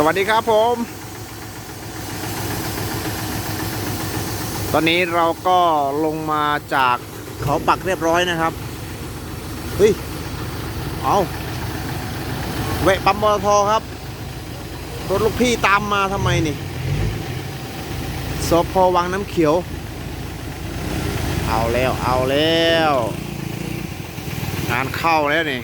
สวัสดีครับผม ตอนนี้เราก็ลงมาจากเขาปักเรียบร้อยนะครับ เฮ้ย เอาแวะปั๊มปตทอครับ รถลูกพี่ตามมาทำไมนี่สพวังน้ำเขียว เอาแล้ว เอาแล้ว งานเข้าแล้วนี่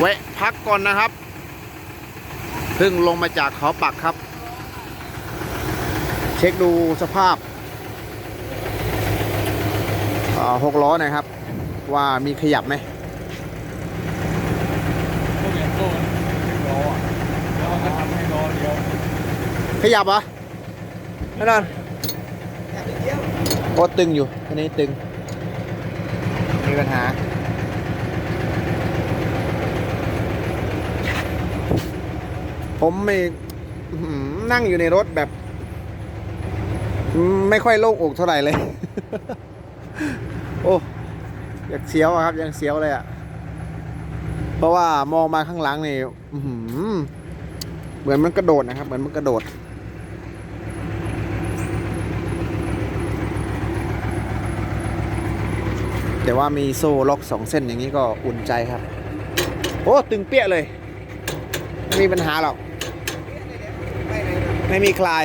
แวะพักก่อนนะครับ เพิ่งลงมาจากเขาปักครับ เช็คดูสภาพอ่าหกล้อหนะครับ ว่ามีขยับไหมพวกอย่างโซ่ล้ออะแล้วมันก็ทำให้ล้อเลี้ยวขยับเหรอแน่นอนโอ้ตึงอยู่อันนี้ตึง มีปัญหา ผมไม่นั่งอยู่ในรถแบบ ไม่ค่อยโล่งอกเท่าไหร่เลย โอ้อยากเสียวครับยังเสียวเลยอะเพราะว่ามองมาข้างหลังนี่เหมือนมันกระโดดนะครับ เหมือนมันกระโดดแต่ว่ามีโซ่ล็อกสองเส้นอย่างนี้ก็อุ่นใจครับ โอ้ ตึงเปี้ยเลย ไม่มีปัญหาหรอก ไม่มีคลาย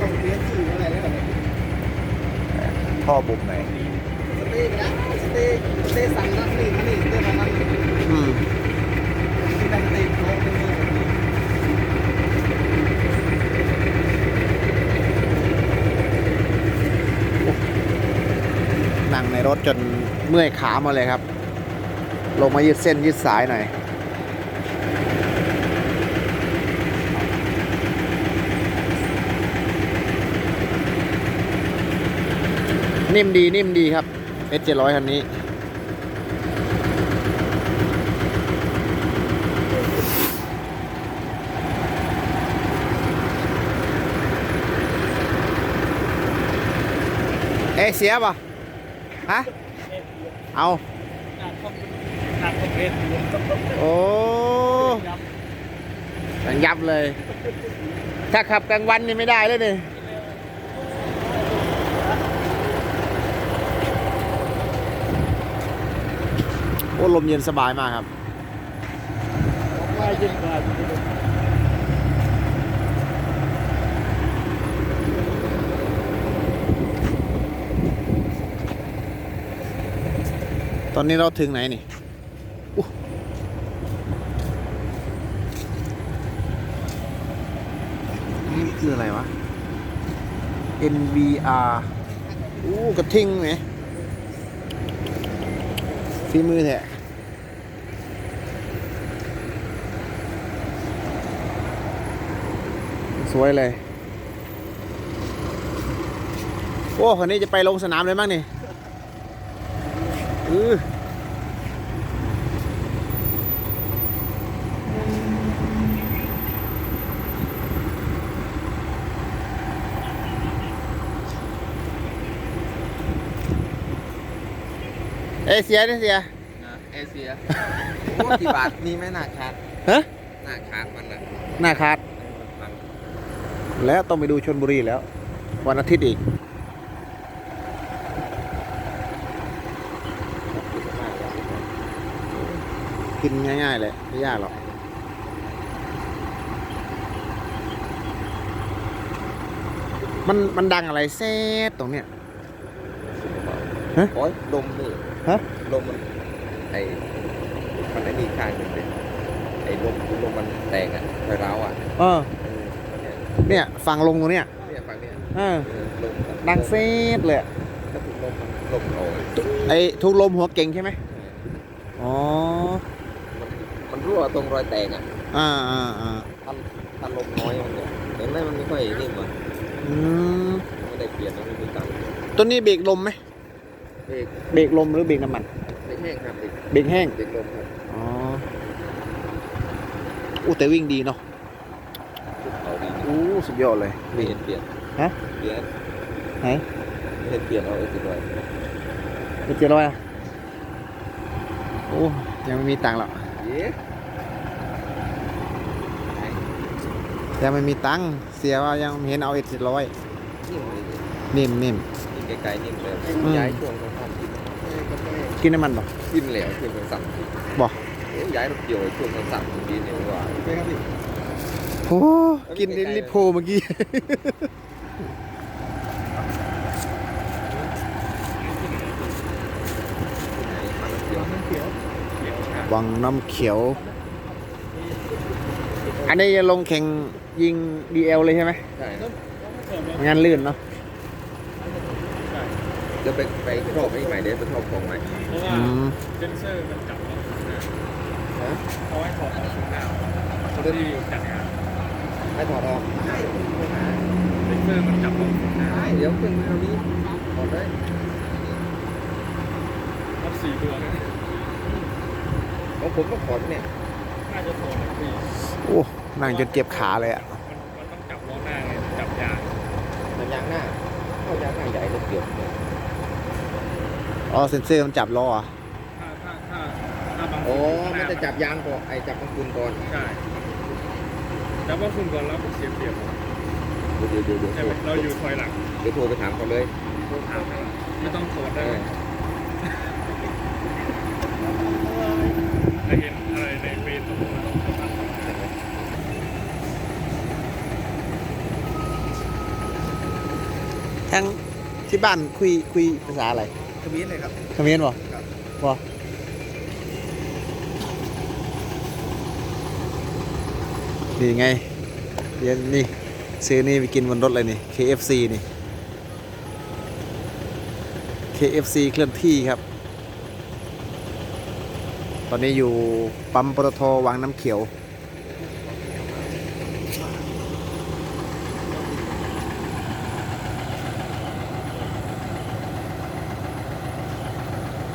ต้องเลี้ยงสื่ออะไรได้แบบท่อบุบไหนสเต็กนะสเต็กสเต็กสั่งนั่นนี่นี่สเต็กนั่นนี่อืมที่แบงค์เต็กโลกเป็นเงินแบบนี้นั่งในรถจนเมื่อยขามาเลยครับ ลงมายืดเส้นยืดสายหน่อย นิ่มดีนิ่มดีครับ S 7 0 0 คันนี้เอเสียป่ะฮะ เอา หนักคอมหนักคอมเพลนโอ้ยับยังยับเลย ถ้าขับกลางวันนี่ไม่ได้เลยนี่โอ้ลมเย็นสบายมากครับไม่ยิ่งกว่าตอนนี้เราถึงไหนนี่ คืออะไรวะ NVR อู้กระทิงไหมฝีมือแท้สวยเลย โอ้คนนี้จะไปลงสนามเลยมั้งนี่อือ อยเสียนี่เสียเอเชียโอ้กี่บาทนี่ไหมหน้าคาดฮะหน้าคาดมันนะหน้าคาดมันแล้วต้องไปดูชนบุรีแล้ว วันอาทิตย์อีกกินง่ายๆเลยไม่ยากหรอกมันมันดังอะไรแซ่ดตรงเนี้ย โอ้ยลมนี่ฮะ ลมมันไอ้มันไอ้นี่ข้างหนึ่งเลยไอ้ลมลมมันแตกอะไฟร้าวอะเออ เออเนี่ยเนี่ยฟังลงตรงเนี้ยเนี่ยฝั่งเนี้ยเออเออลมมันดังเซดเลยอะแล้วถูกลมมันลมโอยไอ้ทุกลมหัวเก่งใช่ไหมอ๋อ มันมันรั่วตรงรอยแตกอะอ่าอ่าอ่าถ้าถ้าลมน้อยมันเนี่ยเห็นไหมมันไม่ค่อยนิ่มอะอืมไม่ได้เปลี่ยนนะไม่มีตังค์ตัวนี้เบรกลมไหมเบ รกเบรกลมหรือเบรกน้ำมันเบรกแห้งครับเบรกเบรกแห้งเบรกลมครับอ๋ออู้แต่วิ่งดีเนาะเอาดีอู้สุดยอดเลยไม่เห็นเปลี่ยนฮะเปลี่ยนไหนไม่เห็นเปลี่ยนเอาเอสิบร้อยเป็นเจ็ดร้อยอะโอ้ยังไม่มีตังค์หรอกเย้ไหนยังไม่มีตังค์เสียว่ายังไม่เห็นเอาเอ็ดเจ็ดร้อยนิ่มเลยนิ่มนิ่มนี่ไกลๆนิ่มเลยอืม ย้ายช่วงสั้นๆกินกินน้ำมันบ่กินแล้วช่วงสั้นๆกินบ่เอ๊ะย้ายรถเกี่ยวไอ้ช่วงสั้นๆกินเนี่ยว่าโอเคครับพี่โอ้กินลิโพเมื่อกี้ วังน้ำเขียว อันนี้จะลงแข่งยิง DL เลยใช่ไหม ใช่ครับงานลื่นเนาะ เดี๋ยวไปไปครอบไอ้ใหม่เดี๋ยวไปครอบของใหม่เพราะว่าอืม เซนเซอร์มันจับเราข้างหน้าฮะเอาไว้ถอดออกข้างหน้าคนที่จัดงานให้ถอดออกเซนเซอร์มันจับเราข้างหน้าได้เดี๋ยวขึ้นมาตรงนี้ถอดเลยรับสี่ตัวนะของผมก็ถอดเนี่ยน่าจะถอดนะพี่โอ้นั่งจนเจ็บขาเลยอะ มันมันต้องจับล้อหน้าไงจับยางแต่ยางหน้าเข้ายางหน้าใหญ่รถเกี่ยวเนี่ย อ๋อเซนเซอร์มันจับล้ออะถ้าถ้าถ้าถ้าบางโอ้ข้างหมันน้าจะจับยางก่อนไอ้จับของคุณก่อนใช่จับว่าคุณก่อนแล้วก็เสียเปรียบเดี๋ยวเดี๋ยวเดี๋ยวเดี๋ยวใช่ไหมเราอยู่ถอยหลังเดี๋ยวโทรไปถามเขาเลยโทรถามเขาไม่ต้องถอดเอได้อจะเห็นอะไรในเฟซบุ๊กทั้งที่บ้านคุยคุยภาษาอะไร ทวิตเลยครับเขมรบ่ครับบ่นี่ไงเดี๋ยวนี่ซื้อนี่ไปกินบนรถเลยนี่ KFC นี่ KFC เคลื่อนที่ครับ ตอนนี้อยู่ปั๊มปตทวังน้ำเขียว